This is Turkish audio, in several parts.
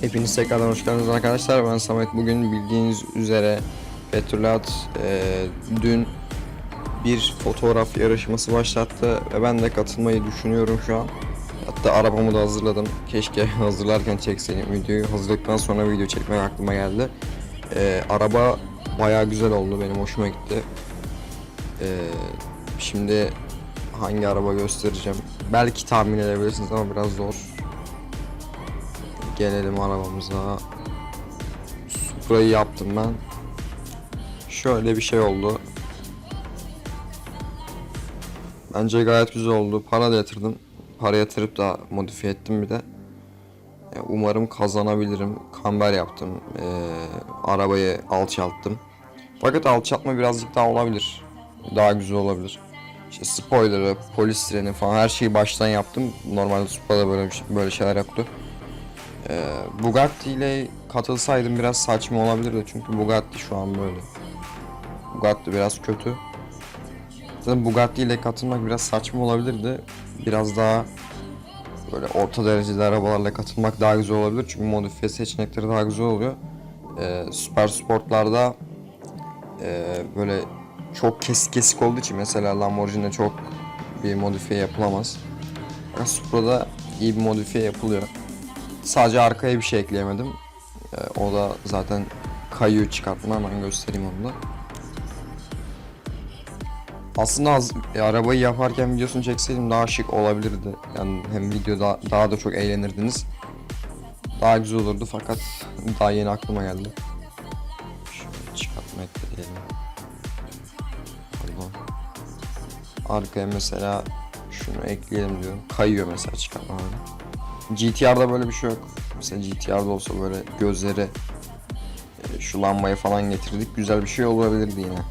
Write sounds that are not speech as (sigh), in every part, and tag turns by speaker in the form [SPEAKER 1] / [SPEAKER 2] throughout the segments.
[SPEAKER 1] Hepiniz tekrardan hoş geldiniz arkadaşlar. Ben Samet. Bugün bildiğiniz üzere Petrolat e, dün bir fotoğraf yarışması başlattı ve ben de katılmayı düşünüyorum şu an. Hatta arabamı da hazırladım. Keşke (laughs) hazırlarken çekseydim videoyu. Hazırladıktan sonra video çekmek aklıma geldi. E, araba bayağı güzel oldu. Benim hoşuma gitti. E, şimdi hangi araba göstereceğim? Belki tahmin edebilirsiniz ama biraz zor. Gelelim arabamıza. Supra'yı yaptım ben. Şöyle bir şey oldu. Bence gayet güzel oldu. Para da yatırdım. Para yatırıp da modifiye ettim bir de. Umarım kazanabilirim. Kamber yaptım. Ee, arabayı alçalttım. Fakat alçaltma birazcık daha olabilir. Daha güzel olabilir. İşte spoiler'ı, polis sireni falan her şeyi baştan yaptım. Normalde Supra'da böyle şey- böyle şeyler yoktu. Ee, Bugatti ile katılsaydım biraz saçma olabilirdi çünkü Bugatti şu an böyle. Bugatti biraz kötü. Zaten Bugatti ile katılmak biraz saçma olabilirdi. Biraz daha böyle orta dereceli arabalarla katılmak daha güzel olabilir çünkü modifiye seçenekleri daha güzel oluyor. Ee, süper sportlarda e, böyle çok kesik kesik olduğu için mesela Lamborghini'de çok bir modifiye yapılamaz. Ama Supra'da iyi bir modifiye yapılıyor. Sadece arkaya bir şey ekleyemedim. Ee, o da zaten kayıyor çıkartma hemen göstereyim onu da. Aslında az, e, arabayı yaparken videosunu çekseydim daha şık olabilirdi. Yani hem videoda daha da çok eğlenirdiniz. Daha güzel olurdu fakat daha yeni aklıma geldi. Şöyle çıkartma ekleyelim. Pardon. Arkaya mesela şunu ekleyelim diyorum. Kayıyor mesela çıkartma böyle. GTR'da böyle bir şey yok. Mesela GTR'da olsa böyle gözleri e, şu lambayı falan getirdik. Güzel bir şey olabilirdi yine.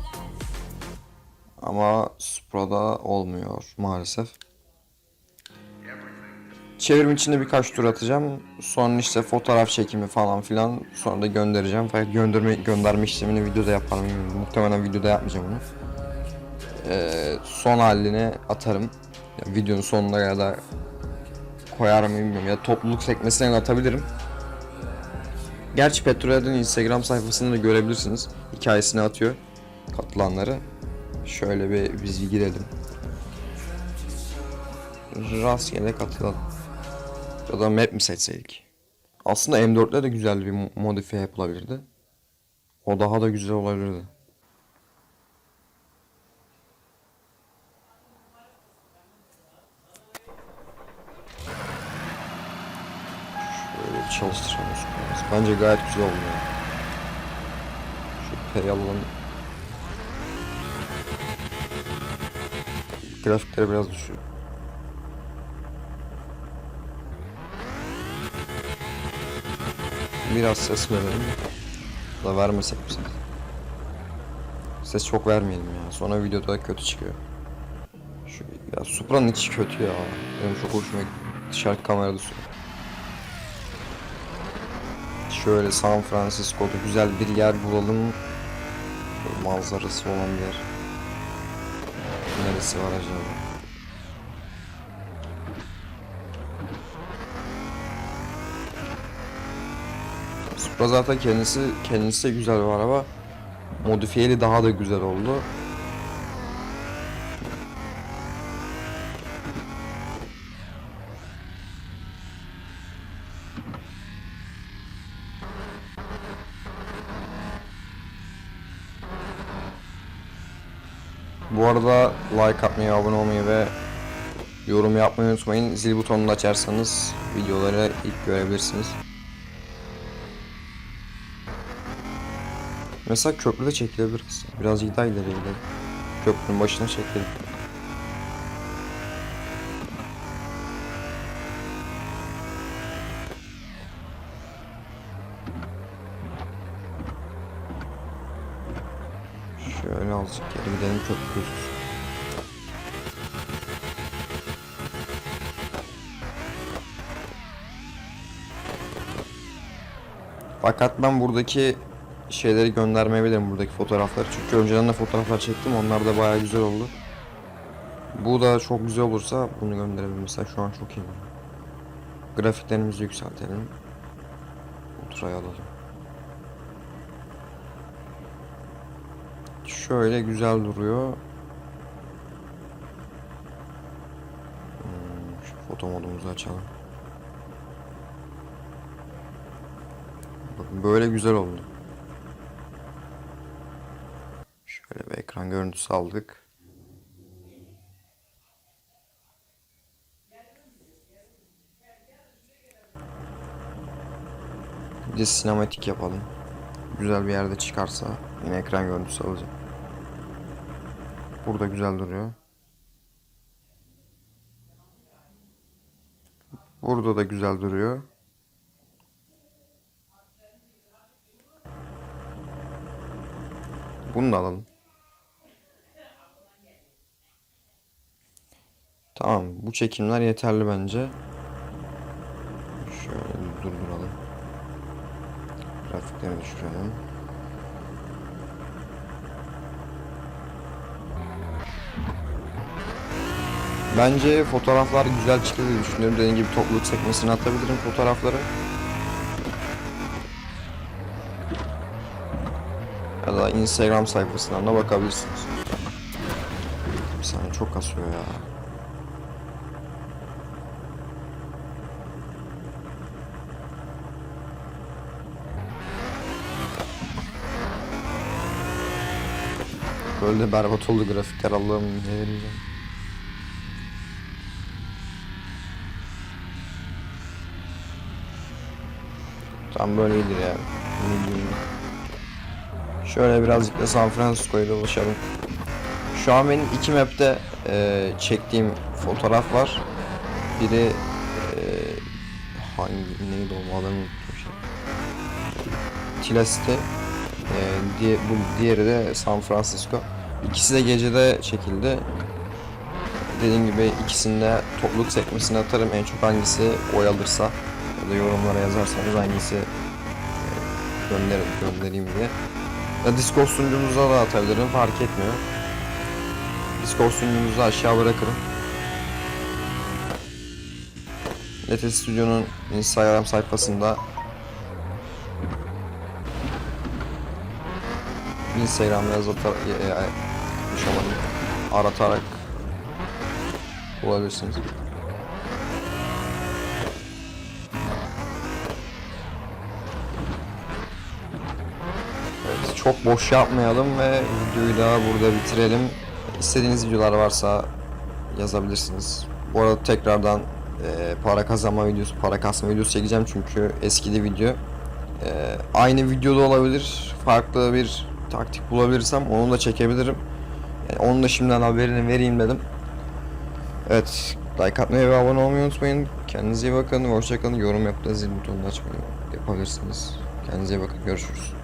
[SPEAKER 1] Ama Supra'da olmuyor maalesef. Çevrim içinde birkaç tur atacağım. Sonra işte fotoğraf çekimi falan filan. Sonra da göndereceğim. Fakat gönderme, gönderme işlemini videoda yaparım. Muhtemelen videoda yapmayacağım onu. Ee, son halini atarım. Ya, videonun sonuna kadar koyar mı bilmiyorum ya topluluk sekmesine atabilirim. Gerçi Petrolya'nın Instagram sayfasında da görebilirsiniz. Hikayesini atıyor katılanları. Şöyle bir biz girelim. Rastgele katılalım. Ya da map mi seçseydik? Aslında M4'le de güzel bir mo- modifiye yapılabilirdi. O daha da güzel olabilirdi. Çalıştıralım. Bence gayet güzel oldu ya. Şu alalım. Grafikleri biraz düşüyor. Biraz ses verelim. Da vermesek mi ses? Ses çok vermeyelim ya. Sonra videoda kötü çıkıyor. Şu ya Supra'nın içi kötü ya. Benim çok hoşuma gitti. Dışarı kamerada sürüyor. Şöyle San Francisco'da güzel bir yer bulalım. Böyle manzarası olan bir yer. Neresi var acaba? Supra zaten kendisi kendisi de güzel bir araba. Modifiyeli daha da güzel oldu. Bu arada like atmayı, abone olmayı ve yorum yapmayı unutmayın. Zil butonunu açarsanız videoları ilk görebilirsiniz. Mesela köprüde çekilebiliriz. Birazcık daha ileriye gidelim. Köprünün başına çekelim. Şöyle azıcık geri gidelim köprü gözüksün. Fakat ben buradaki şeyleri göndermeyebilirim buradaki fotoğrafları. Çünkü önceden de fotoğraflar çektim. Onlar da bayağı güzel oldu. Bu da çok güzel olursa bunu gönderelim. Mesela şu an çok iyi. Grafiklerimizi yükseltelim. faturayı alalım. Şöyle güzel duruyor. Hmm, şu foto modumuzu açalım. Bakın böyle güzel oldu. Şöyle bir ekran görüntüsü aldık. Bir de sinematik yapalım. Güzel bir yerde çıkarsa yine ekran görüntüsü alacağım. Burada güzel duruyor. Burada da güzel duruyor. Bunu da alalım. Tamam, bu çekimler yeterli bence. Şöyle durduralım. Grafikleri düşürelim. Bence fotoğraflar güzel çıktı diye düşünüyorum. Dediğim gibi topluluk sekmesine atabilirim fotoğrafları. Ya da Instagram sayfasından da bakabilirsiniz. Bir saniye çok kasıyor ya. Böyle berbat oldu grafikler Allah'ım ne vereceğim. Tam böyle iyidir ya. Ne diyeyim ben. Şöyle birazcık da San Francisco'ya dolaşalım. Şu an benim iki map'te e, çektiğim fotoğraf var. Biri e, hangi neydi o adamı unuttum şimdi. Tilas'te e, diye, bu diğeri de San Francisco. İkisi de gecede çekildi. Dediğim gibi ikisini de topluluk sekmesine atarım. En çok hangisi oy alırsa da yorumlara yazarsanız hangisi e, gönder göndereyim diye. Ya Discord sunucumuza da atabilirim fark etmiyor. Discord sunucumuzu aşağı bırakırım. Nete Stüdyo'nun Instagram sayfasında Instagram yazatarak e, e, konuşamadım. aratarak bulabilirsiniz. Çok boş yapmayalım ve videoyu da burada bitirelim. İstediğiniz videolar varsa yazabilirsiniz. Bu arada tekrardan e, para kazanma videosu, para kasma videosu çekeceğim çünkü eskidi video. E, aynı videoda olabilir, farklı bir taktik bulabilirsem onu da çekebilirim. Yani onun da şimdiden haberini vereyim dedim. Evet, like atmayı ve abone olmayı unutmayın. Kendinize iyi bakın, hoşçakalın. Yorum yaptığınız zil butonunu açmayı yapabilirsiniz. Kendinize iyi bakın, görüşürüz.